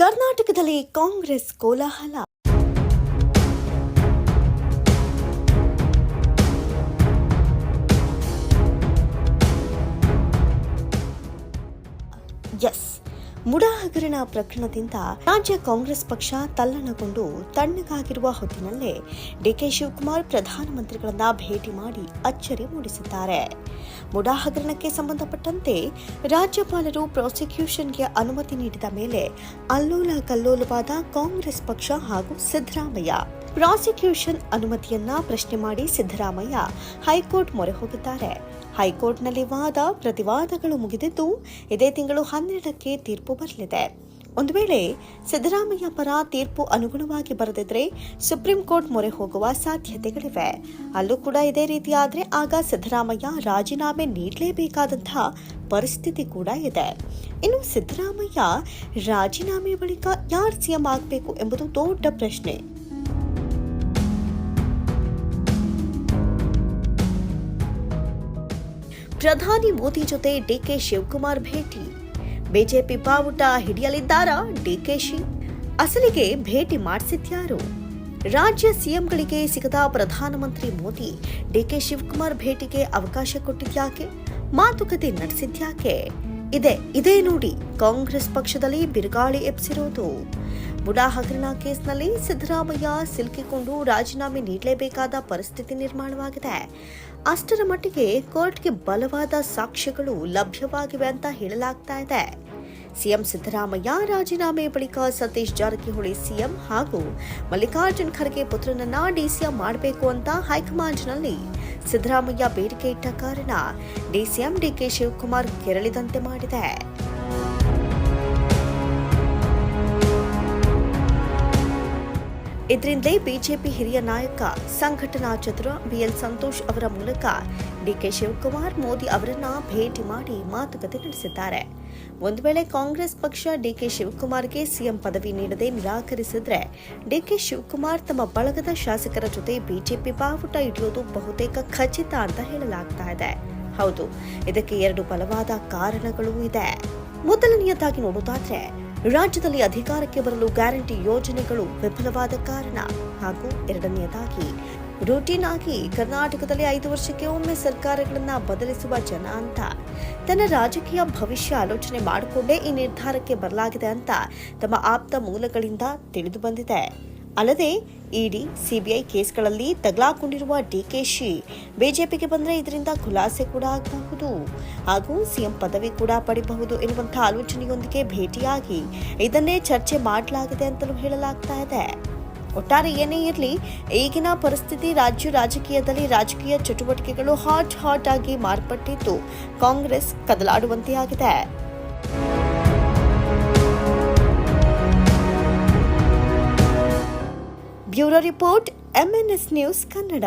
ಕರ್ನಾಟಕದಲ್ಲಿ ಕಾಂಗ್ರೆಸ್ ಕೋಲಾಹಲ. ಮುಡಾ ಹಗರಣ ಪ್ರಕರಣದಿಂದ ರಾಜ್ಯ ಕಾಂಗ್ರೆಸ್ ಪಕ್ಷ ತಲ್ಲಣಗೊಂಡು ತಣ್ಣಗಾಗಿರುವ ಹೊತ್ತಿನಲ್ಲೇ ಡಿಕೆ ಶಿವಕುಮಾರ್ ಪ್ರಧಾನಮಂತ್ರಿಗಳನ್ನ ಭೇಟಿ ಮಾಡಿ ಅಚ್ಚರಿ ಮೂಡಿಸಿದ್ದಾರೆ. ಮುಡಾ ಹಗರಣಕ್ಕೆ ಸಂಬಂಧಪಟ್ಟಂತೆ ರಾಜ್ಯಪಾಲರು ಪ್ರಾಸಿಕ್ಯೂಷನ್ಗೆ ಅನುಮತಿ ನೀಡಿದ ಮೇಲೆ ಅಲ್ಲೋಲ ಕಲ್ಲೋಲವಾದ ಕಾಂಗ್ರೆಸ್ ಪಕ್ಷ ಹಾಗೂ ಸಿದ್ದರಾಮಯ್ಯ ಪ್ರಾಸಿಕ್ಯೂಷನ್ ಅನುಮತಿಯನ್ನ ಪ್ರಶ್ನೆ ಮಾಡಿ ಸಿದ್ದರಾಮಯ್ಯ ಹೈಕೋರ್ಟ್ ಮೊರೆ ಹೋಗಿದ್ದಾರೆ. ಹೈಕೋರ್ಟ್ನಲ್ಲಿ ವಾದ, ಪ್ರತಿವಾದಗಳು ಮುಗಿದಿದ್ದು ಇದೇ ತಿಂಗಳು ಹನ್ನೆರಡಕ್ಕೆ ತೀರ್ಪು ಬರಲಿದೆ. ಒಂದು ವೇಳೆ ಸಿದ್ದರಾಮಯ್ಯ ಪರ ತೀರ್ಪು ಅನುಗುಣವಾಗಿ ಬರೆದಿದ್ರೆ ಸುಪ್ರೀಂ ಕೋರ್ಟ್ ಮೊರೆ ಹೋಗುವ ಸಾಧ್ಯತೆಗಳಿವೆ. ಅಲ್ಲೂ ಕೂಡ ಇದೇ ರೀತಿಯಾದರೆ ಆಗ ಸಿದ್ದರಾಮಯ್ಯ ರಾಜೀನಾಮೆ ನೀಡಲೇಬೇಕಾದಂತಹ ಪರಿಸ್ಥಿತಿ ಕೂಡ ಇದೆ. ಇನ್ನು ಸಿದ್ದರಾಮಯ್ಯ ರಾಜೀನಾಮೆ ಬಳಿಕ ಯಾರು ಸಿಎಂ ಆಗಬೇಕು ಎಂಬುದು ದೊಡ್ಡ ಪ್ರಶ್ನೆ. ಪ್ರಧಾನಿ ಮೋದಿ ಜೊತೆ ಡಿಕೆ ಶಿವಕುಮಾರ್ ಭೇಟಿ. ಬಿಜೆಪಿ ಬಾವುಟ ಹಿಡಿಯಲಿದ್ದಾರಾ ಡಿಕೆಶಿ ಅಸಲಿಗೆ ಭೇಟಿ ಮಾಡಿಸಿದ್ಯಾರು? ರಾಜ್ಯ ಸಿಎಂಗಳಿಗೆ ಸಿಗದ ಪ್ರಧಾನಮಂತ್ರಿ ಮೋದಿ ಡಿಕೆ ಶಿವಕುಮಾರ್ ಭೇಟಿಗೆ ಅವಕಾಶ ಕೊಟ್ಟಿದ್ಯಾಕೆ? ಮಾತುಕತೆ ನಡೆಸಿದ್ಯಾಕೆ? ಇದೆ, ಇದೇ ನೋಡಿ ಕಾಂಗ್ರೆಸ್ ಪಕ್ಷದಲ್ಲಿ ಬಿರುಗಾಳಿ ಎಬ್ಸಿರೋದು. ಬುಡಾ ಹಗರಣ ಕೇಸ್ನಲ್ಲಿ ಸಿದ್ದರಾಮಯ್ಯ ಸಿಲುಕಿಕೊಂಡು ರಾಜೀನಾಮೆ ನೀಡಲೇಬೇಕಾದ ಪರಿಸ್ಥಿತಿ ನಿರ್ಮಾಣವಾಗಿದೆ. ಅಷ್ಟರ ಮಟ್ಟಿಗೆ ಕೋರ್ಟ್ಗೆ ಬಲವಾದ ಸಾಕ್ಷ್ಯಗಳು ಲಭ್ಯವಾಗಿವೆ ಅಂತ ಹೇಳಲಾಗ್ತಾ ಇದೆ. ಸಿಎಂ ಸಿದ್ದರಾಮಯ್ಯ ರಾಜೀನಾಮೆ ಬಳಿಕ ಸತೀಶ್ ಜಾರಕಿಹೊಳಿ ಸಿಎಂ ಹಾಗೂ ಮಲ್ಲಿಕಾರ್ಜುನ್ ಖರ್ಗೆ ಪುತ್ರನನ್ನ ಡಿಸಿಎಂ ಮಾಡಬೇಕು ಅಂತ ಹೈಕಮಾಂಡ್ನಲ್ಲಿ ಸಿದ್ದರಾಮಯ್ಯ ಬೇಡಿಕೆ ಇಟ್ಟ ಕಾರಣ ಡಿಸಿಎಂ ಡಿಕೆ ಶಿವಕುಮಾರ್ ಕೆರಳಿದಂತೆ ಮಾಡಿದೆ. ಇದರಿಂದಲೇ ಬಿಜೆಪಿ ಹಿರಿಯ ನಾಯಕ ಸಂಘಟನಾ ಚತುರ ಬಿಎಲ್ ಸಂತೋಷ್ ಅವರ ಮೂಲಕ ಡಿಕೆ ಶಿವಕುಮಾರ್ ಮೋದಿ ಅವರನ್ನ ಭೇಟಿ ಮಾಡಿ ಮಾತುಕತೆ ನಡೆಸಿದ್ದಾರೆ. ಒಂದು ವೇಳೆ ಕಾಂಗ್ರೆಸ್ ಪಕ್ಷ ಡಿಕೆ ಶಿವಕುಮಾರ್ಗೆ ಸಿಎಂ ಪದವಿ ನೀಡದೆ ನಿರಾಕರಿಸಿದ್ರೆ ಡಿಕೆ ಶಿವಕುಮಾರ್ ತಮ್ಮ ಬಳಗದ ಶಾಸಕರ ಜೊತೆ ಬಿಜೆಪಿ ಬಾವುಟ ಇಡಿಯೋದು ಬಹುತೇಕ ಖಚಿತ ಅಂತ ಹೇಳಲಾಗ್ತಾ ಇದೆ. ಹೌದು, ಇದಕ್ಕೆ ಎರಡು ಬಲವಾದ ಕಾರಣಗಳೂ ಇದೆ. ಮೊದಲನೆಯದಾಗಿ ನೋಡೋದಾದ್ರೆ ರಾಜ್ಯದಲ್ಲಿ ಅಧಿಕಾರಕ್ಕೆ ಬರಲು ಗ್ಯಾರಂಟಿ ಯೋಜನೆಗಳು ವಿಫಲವಾದ ಕಾರಣ ಹಾಗೂ ಎರಡನೆಯದಾಗಿ ರೂಟೀನ್ ಆಗಿ ಕರ್ನಾಟಕದಲ್ಲಿ ಐದು ವರ್ಷಕ್ಕೆ ಒಮ್ಮೆ ಸರ್ಕಾರಗಳನ್ನ ಬದಲಿಸುವ ಜನ ಅಂತ. ತನ್ನ ರಾಜಕೀಯ ಭವಿಷ್ಯ ಆಲೋಚನೆ ಮಾಡಿಕೊಂಡೇ ಈ ನಿರ್ಧಾರಕ್ಕೆ ಬರಲಾಗಿದೆ ಅಂತ ತಮ್ಮ ಆಪ್ತ ಮೂಲಗಳಿಂದ ತಿಳಿದು ಬಂದಿದೆ. ಅಲ್ಲದೆ ಇಡಿ, ಸಿಬಿಐ ಕೇಸ್ಗಳಲ್ಲಿ ತಗಲಾಕೊಂಡಿರುವ ಡಿಕೆಶಿ ಬಿಜೆಪಿಗೆ ಬಂದರೆ ಇದರಿಂದ ಖುಲಾಸೆ ಕೂಡ ಆಗಬಹುದು. ಹಾಗೂ ಸಿಎಂ ಪದವಿ ಕೂಡ ಪಡಿಬಹುದು ಎನ್ನುವಂತಹ ಆಲೋಚನೆಯೊಂದಿಗೆ ಭೇಟಿಯಾಗಿ ಇದನ್ನೇ ಚರ್ಚೆ ಮಾಡಲಾಗಿದೆ ಅಂತಲೂ ಹೇಳಲಾಗ್ತಾ ಇದೆ. ಒಟ್ಟಾರೆ ಏನೇ ಇರಲಿ, ಈಗಿನ ಪರಿಸ್ಥಿತಿ ರಾಜ್ಯ ರಾಜಕೀಯದಲ್ಲಿ ರಾಜಕೀಯ ಚಟುವಟಿಕೆಗಳು ಹಾಟ್ ಹಾಟ್ ಆಗಿ ಮಾರ್ಪಟ್ಟಿದ್ದು ಕಾಂಗ್ರೆಸ್ ಕದಲಾಡುವಂತೆ ಆಗಿದೆ bureau report MNS news Kannada